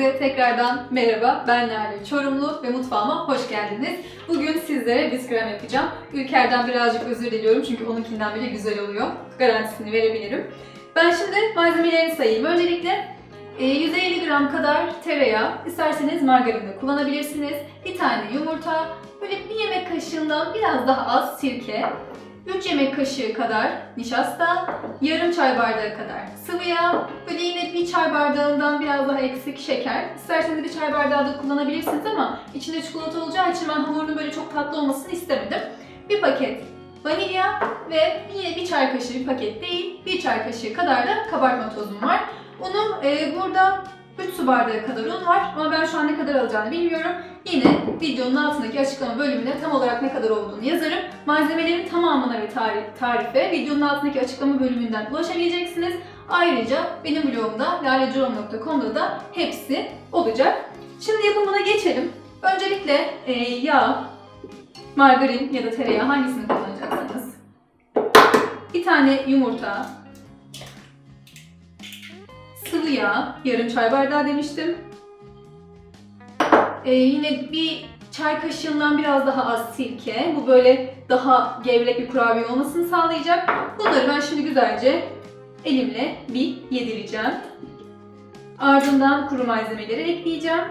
Herkese tekrardan merhaba. Ben Lale Çorumlu ve mutfağıma hoş geldiniz. Bugün sizlere biskrem yapacağım. Ülker'den birazcık özür diliyorum çünkü onunkinden bile güzel oluyor. Garantisini verebilirim. Ben şimdi malzemelerini sayayım. Öncelikle e, 150 gram kadar tereyağı, isterseniz margarin de kullanabilirsiniz. Bir tane yumurta, böyle bir yemek kaşığından biraz daha az sirke, 3 yemek kaşığı kadar nişasta, yarım çay bardağı kadar sıvı yağ, böyle yine bir çay bardağından biraz daha eksik şeker. İsterseniz bir çay bardağı da kullanabilirsiniz ama içinde çikolata olacağı için ben hamurun böyle çok tatlı olmasını istemedim. Bir paket vanilya ve yine bir çay kaşığı bir paket değil, bir çay kaşığı kadar da kabartma tozum var. Unum e, burada 3 su bardağı kadar un var ama ben şu an ne kadar alacağını bilmiyorum. Yine videonun altındaki açıklama bölümüne tam olarak ne kadar olduğunu yazarım. Malzemelerin tamamına ve tarif, tarife videonun altındaki açıklama bölümünden ulaşabileceksiniz. Ayrıca benim blogumda lalecorum.com'da da hepsi olacak. Şimdi yapımına geçelim. Öncelikle e, yağ, margarin ya da tereyağı hangisini kullanacaksınız? Bir tane yumurta, yağ, yarım çay bardağı demiştim. Ee, yine bir çay kaşığından biraz daha az sirke. Bu böyle daha gevrek bir kurabiye olmasını sağlayacak. Bunları ben şimdi güzelce elimle bir yedireceğim. Ardından kuru malzemeleri ekleyeceğim.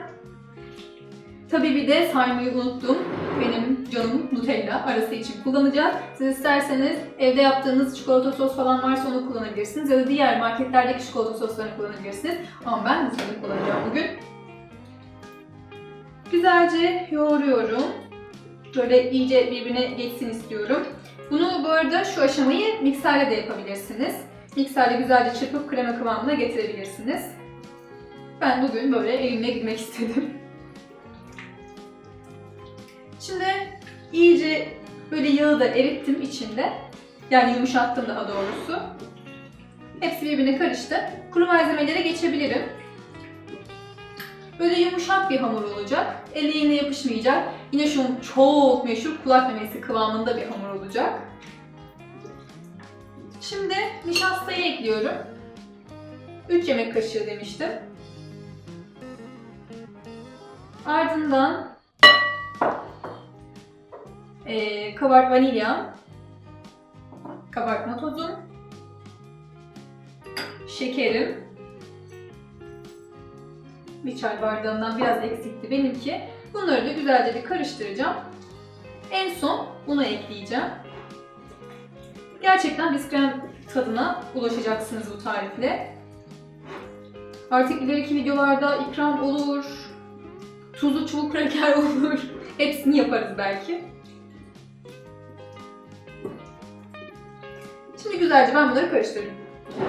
Tabii bir de saymayı unuttum. Benim canım Nutella arası için kullanacağız. Siz isterseniz evde yaptığınız çikolata sos falan varsa onu kullanabilirsiniz. Ya da diğer marketlerdeki çikolata soslarını kullanabilirsiniz. Ama ben Nutella kullanacağım bugün. Güzelce yoğuruyorum. Böyle iyice birbirine geçsin istiyorum. Bunu bu arada şu aşamayı mikserle de yapabilirsiniz. Mikserle güzelce çırpıp krema kıvamına getirebilirsiniz. Ben bugün böyle elimle girmek istedim. Şimdi iyice böyle yağı da erittim içinde. Yani yumuşattım daha doğrusu. Hepsi birbirine karıştı. Kuru malzemelere geçebilirim. Böyle yumuşak bir hamur olacak. Elle yine yapışmayacak. Yine şu çok meşhur kulak memesi kıvamında bir hamur olacak. Şimdi nişastayı ekliyorum. 3 yemek kaşığı demiştim. Ardından e, kabart vanilya, kabartma tozum, şekerim, bir çay bardağından biraz eksikti benimki. Bunları da güzelce bir karıştıracağım. En son unu ekleyeceğim. Gerçekten biskrem tadına ulaşacaksınız bu tarifle. Artık ileriki videolarda ikram olur, tuzlu çubuk kraker olur. Hepsini yaparız belki. Şimdi güzelce ben bunları karıştırdım.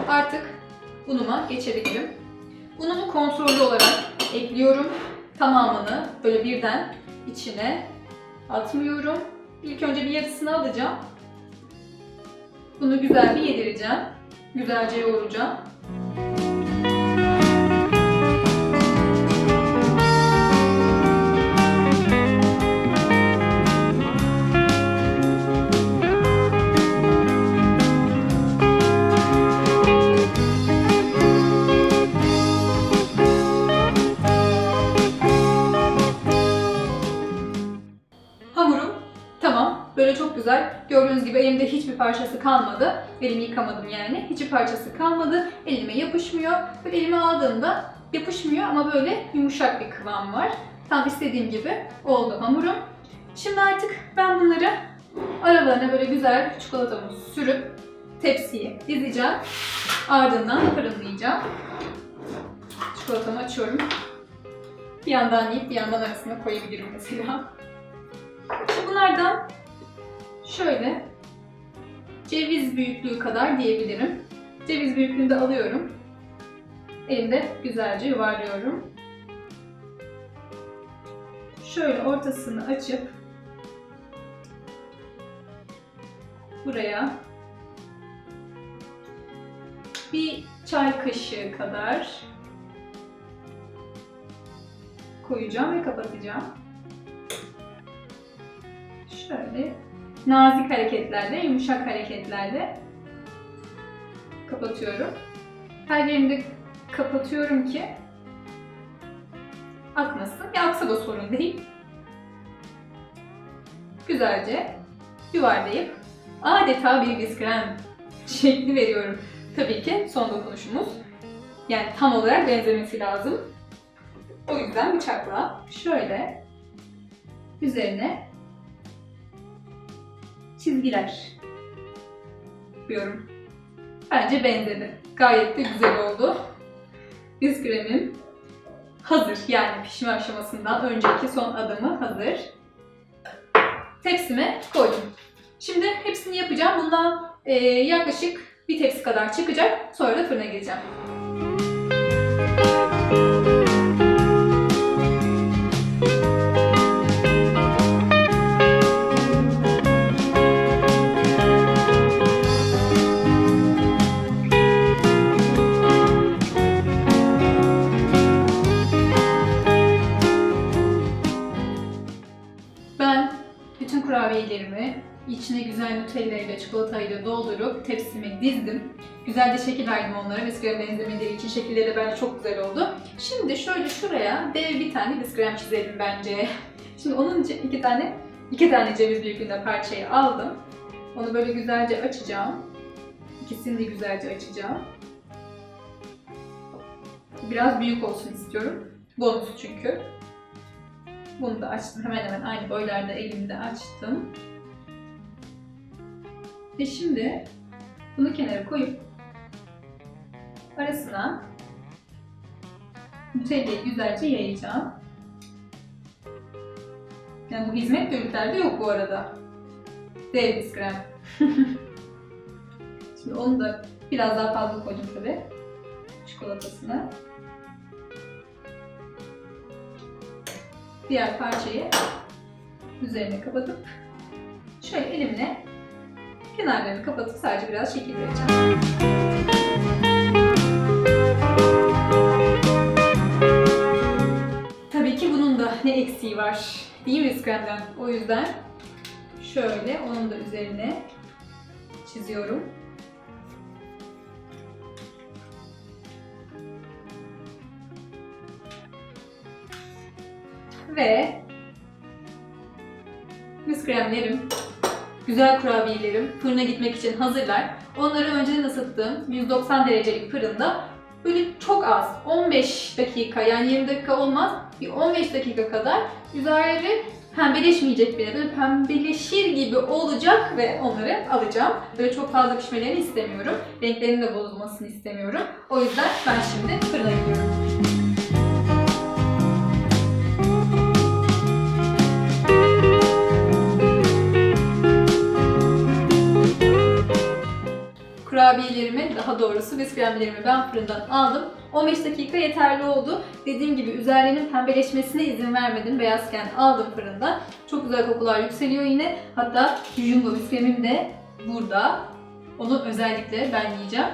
Artık unuma geçebilirim. Unumu kontrollü olarak ekliyorum. Tamamını böyle birden içine atmıyorum. İlk önce bir yarısını alacağım. Bunu güzel bir yedireceğim. Güzelce yoğuracağım. Güzel. Gördüğünüz gibi elimde hiçbir parçası kalmadı. Elimi yıkamadım yani. Hiçbir parçası kalmadı. Elime yapışmıyor. Böyle elime aldığımda yapışmıyor ama böyle yumuşak bir kıvam var. Tam istediğim gibi oldu hamurum. Şimdi artık ben bunları aralarına böyle güzel çikolatamı sürüp tepsiye dizeceğim. Ardından fırınlayacağım. Çikolatamı açıyorum. Bir yandan yiyip bir yandan arasına koyabilirim mesela. Bunlardan şöyle ceviz büyüklüğü kadar diyebilirim. Ceviz büyüklüğünde alıyorum. Elimde güzelce yuvarlıyorum. Şöyle ortasını açıp buraya bir çay kaşığı kadar koyacağım ve kapatacağım şöyle nazik hareketlerle, yumuşak hareketlerle kapatıyorum. Her yerini de kapatıyorum ki akmasın. Ya da sorun değil. Güzelce yuvarlayıp adeta bir biskrem şekli veriyorum. Tabii ki son dokunuşumuz. Yani tam olarak benzemesi lazım. O yüzden bıçakla şöyle üzerine çizgiler yapıyorum. Bence benzedi. Gayet de güzel oldu. Biskremim hazır. Yani pişme aşamasından önceki son adımı hazır. Tepsime koydum. Şimdi hepsini yapacağım. Bundan e, yaklaşık bir tepsi kadar çıkacak. Sonra da fırına gireceğim. Ben bütün kurabiyelerimi içine güzel nutella ile çikolatayla doldurup tepsime dizdim. Güzel de şekil verdim onlara. Biskrem benzemeleri için şekilleri de bence çok güzel oldu. Şimdi şöyle şuraya dev bir tane biskrem çizelim bence. Şimdi onun için iki tane iki tane ceviz büyüklüğünde parçayı aldım. Onu böyle güzelce açacağım. İkisini de güzelce açacağım. Biraz büyük olsun istiyorum. Bonus çünkü. Bunu da açtım. Hemen hemen aynı boylarda elimde açtım. Ve şimdi bunu kenara koyup arasına Nutella'yı güzelce yayacağım. Yani bu hizmet bölümlerde yok bu arada. Dev biskrem. Şimdi onu da biraz daha fazla koydum tabi. Çikolatasını. Diğer parçayı üzerine kapatıp şöyle elimle kenarlarını kapatıp sadece biraz şekil vereceğim. Tabii ki bunun da ne eksiği var değil mi biskremden? O yüzden şöyle onun da üzerine çiziyorum. Ve biskremlerim, güzel kurabiyelerim fırına gitmek için hazırlar. Onları önceden ısıttığım 190 derecelik fırında böyle çok az 15 dakika yani 20 dakika olmaz bir 15 dakika kadar üzerleri pembeleşmeyecek bile böyle pembeleşir gibi olacak ve onları alacağım. Böyle çok fazla pişmelerini istemiyorum. Renklerinin de bozulmasını istemiyorum. O yüzden ben şimdi fırına gidiyorum. Kurabiyelerimi, daha doğrusu biskremlerimi ben fırından aldım. 15 dakika yeterli oldu. Dediğim gibi üzerlerinin pembeleşmesine izin vermedim. Beyazken aldım fırında. Çok güzel kokular yükseliyor yine. Hatta jumbo biskremim de burada. Onu özellikle ben yiyeceğim.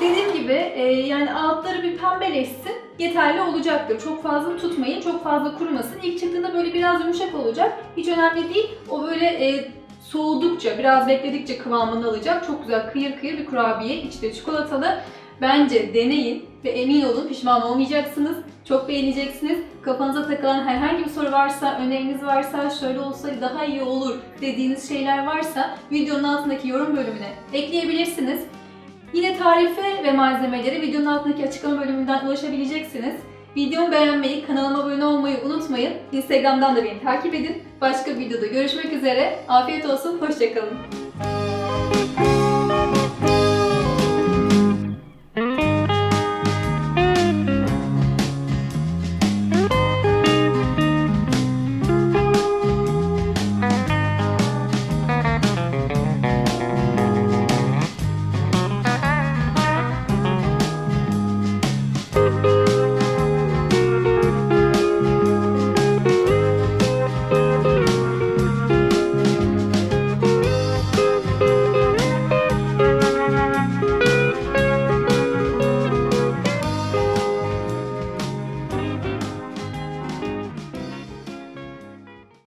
Dediğim gibi e, yani altları bir pembeleşsin yeterli olacaktır. Çok fazla tutmayın, çok fazla kurumasın. İlk çıktığında böyle biraz yumuşak olacak. Hiç önemli değil. O böyle e, soğudukça, biraz bekledikçe kıvamını alacak. Çok güzel kıyır kıyır bir kurabiye. İçte çikolatalı. Bence deneyin ve emin olun pişman olmayacaksınız. Çok beğeneceksiniz. Kafanıza takılan herhangi bir soru varsa, öneriniz varsa, şöyle olsaydı daha iyi olur dediğiniz şeyler varsa videonun altındaki yorum bölümüne ekleyebilirsiniz. Yine tarife ve malzemeleri videonun altındaki açıklama bölümünden ulaşabileceksiniz. Videomu beğenmeyi, kanalıma abone olmayı unutmayın. Instagram'dan da beni takip edin. Başka videoda görüşmek üzere. Afiyet olsun, hoşçakalın.